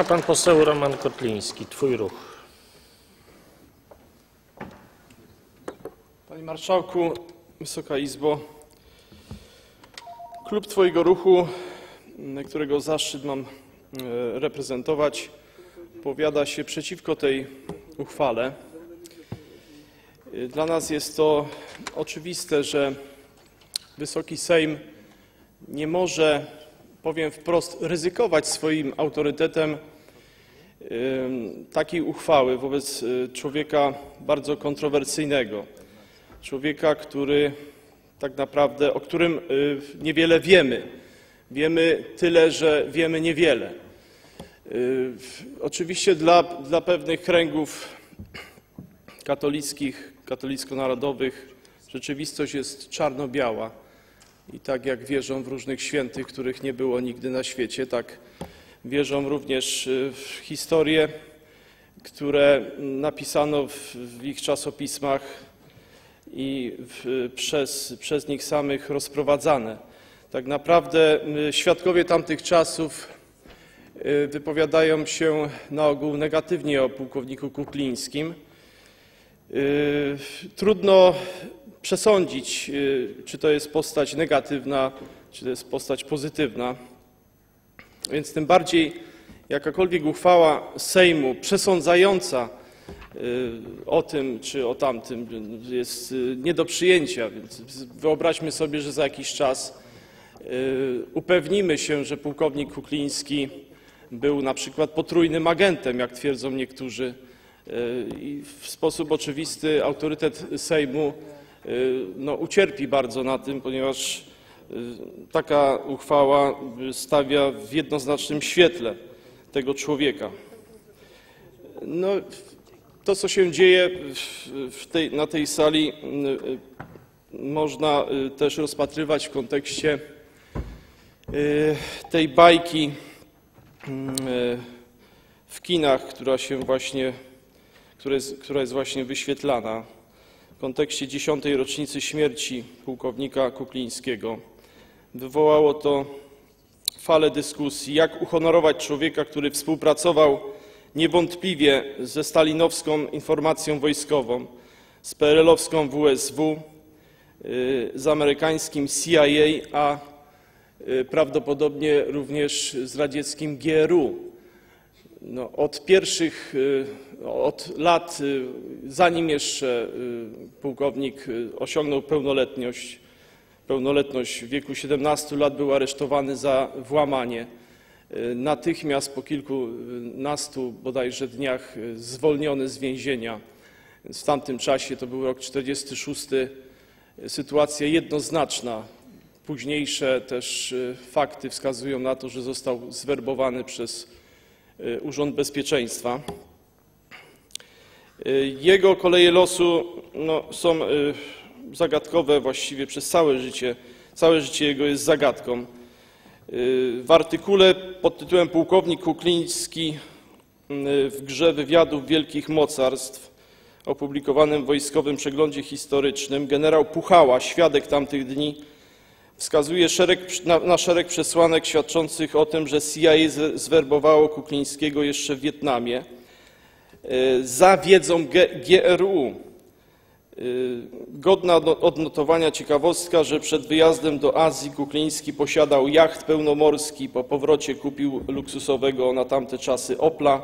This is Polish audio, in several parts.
Państwa, pan poseł Roman Kotliński, twój ruch. Panie Marszałku, Wysoka Izbo, klub Twojego ruchu, którego zaszczyt mam e, reprezentować, powiada się przeciwko tej uchwale. Dla nas jest to oczywiste, że Wysoki Sejm nie może, powiem wprost, ryzykować swoim autorytetem em, takiej uchwały wobec e, człowieka bardzo kontrowersyjnego, człowieka, który tak naprawdę, o którym y, niewiele wiemy. Wiemy tyle, że wiemy niewiele. Y, Oczywiście dla, dla pewnych kręgów katolickich, katolicko-narodowych rzeczywistość jest czarno-biała. I tak jak wierzą w różnych świętych, których nie było nigdy na świecie, tak wierzą również y, w historie, które napisano w, w ich czasopismach i w, przez, przez nich samych rozprowadzane. Tak naprawdę świadkowie tamtych czasów y, wypowiadają się na ogół negatywnie o pułkowniku Kuklińskim. Y, Trudno przesądzić, czy to jest postać negatywna, czy to jest postać pozytywna. Więc tym bardziej jakakolwiek uchwała Sejmu przesądzająca y, o tym czy o tamtym jest y, nie do przyjęcia. Więc wyobraźmy sobie, że za jakiś czas y, upewnimy się, że pułkownik Kukliński był na przykład potrójnym agentem, jak twierdzą niektórzy. I w sposób oczywisty autorytet Sejmu no, ucierpi bardzo na tym, ponieważ taka uchwała y, stawia w jednoznacznym świetle tego człowieka. No, to, co się dzieje tej, na tej sali, y, y, można y, też rozpatrywać w kontekście y, tej bajki y, w kinach, która się właśnie, która jest, która jest właśnie wyświetlana w kontekście dziesiątej rocznicy śmierci pułkownika Kuklińskiego. Wywołało to falę dyskusji, jak uhonorować człowieka, który współpracował niewątpliwie ze stalinowską informacją wojskową, z PRL-owską WSW, y, z amerykańskim CIA, a y, prawdopodobnie również z radzieckim GRU. No, od pierwszych, y, od lat, zanim jeszcze pułkownik osiągnął pełnoletność, pełnoletność w wieku 17 lat, był aresztowany za włamanie. Y, Natychmiast po kilkunastu bodajże dniach y, zwolniony z więzienia. W tamtym czasie, to był rok 46, sytuacja jednoznaczna. Późniejsze też fakty wskazują na to, że został zwerbowany przez Urząd Bezpieczeństwa. Jego koleje losu no, są zagadkowe właściwie przez całe życie. Całe życie jego jest zagadką. Y, W artykule pod tytułem Pułkownik Kukliński y, w grze wywiadów wielkich mocarstw opublikowanym w Wojskowym Przeglądzie Historycznym generał Puchała, świadek tamtych dni, wskazuje szereg, na, na szereg przesłanek świadczących o tym, że CIA zwerbowało Kuklińskiego jeszcze w Wietnamie y, za wiedzą G- GRU. Y, Godna odno- odnotowania ciekawostka, że przed wyjazdem do Azji Kukliński posiadał jacht pełnomorski, po powrocie kupił luksusowego na tamte czasy Opla.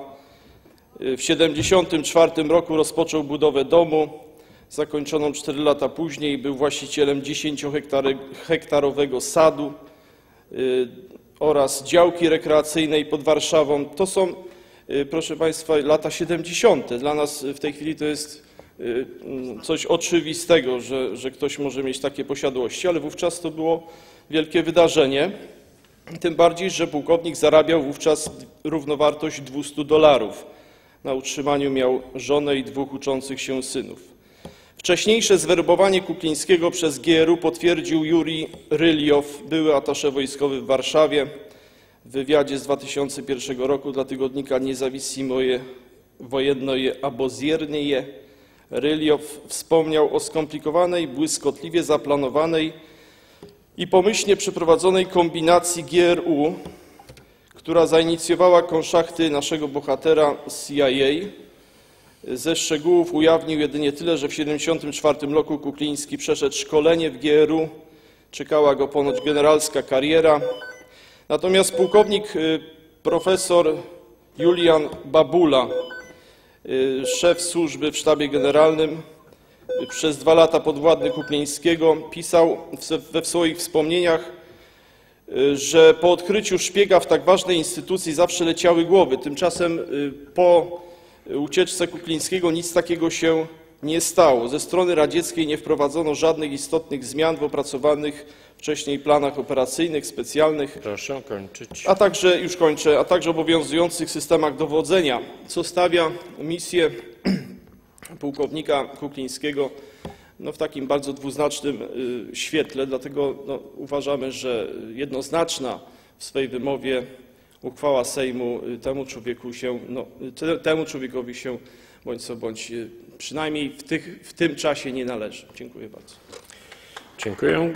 Y, W 1974 roku rozpoczął budowę domu, zakończoną 4 lata później. Był właścicielem 10-hektarowego sadu y, oraz działki rekreacyjnej pod Warszawą. To są, proszę Państwa, lata 70. Dla nas w tej chwili to jest coś oczywistego, że, że ktoś może mieć takie posiadłości, ale wówczas to było wielkie wydarzenie. Tym bardziej, że pułkownik zarabiał wówczas równowartość 200 dolarów. Na utrzymaniu miał żonę i dwóch uczących się synów. Wcześniejsze zwerbowanie Kuklińskiego przez GRU potwierdził Juri Ryliow, były atasze wojskowy w Warszawie. W wywiadzie z 2001 roku dla tygodnika Niezawisimoje Wojennoje Aboziernie Ryliow wspomniał o skomplikowanej, błyskotliwie zaplanowanej i pomyślnie przeprowadzonej kombinacji GRU, która zainicjowała konszachty naszego bohatera CIA. Ze szczegółów ujawnił jedynie tyle, że w 1974 roku Kukliński przeszedł szkolenie w GRU, czekała go ponoć generalska kariera. Natomiast pułkownik y, profesor Julian Babula, szef służby w sztabie generalnym, y, przez dwa lata podwładny Kuklińskiego, pisał we swoich wspomnieniach, y, że po odkryciu szpiega w tak ważnej instytucji zawsze leciały głowy. Tymczasem y, po ucieczce Kuklińskiego nic takiego się nie stało. Ze strony radzieckiej nie wprowadzono żadnych istotnych zmian w opracowanych wcześniej planach operacyjnych, specjalnych, Proszę kończyć. a także, już kończę, a także obowiązujących systemach dowodzenia, co stawia misję pułkownika Kuklińskiego no, w takim bardzo dwuznacznym y, świetle. Dlatego no, uważamy, że jednoznaczna w swej wymowie uchwała Sejmu y, temu człowieku się, no, te, temu człowiekowi się bądź co bądź y, przynajmniej w, tych, w tym czasie nie należy. Dziękuję bardzo. Dziękuję.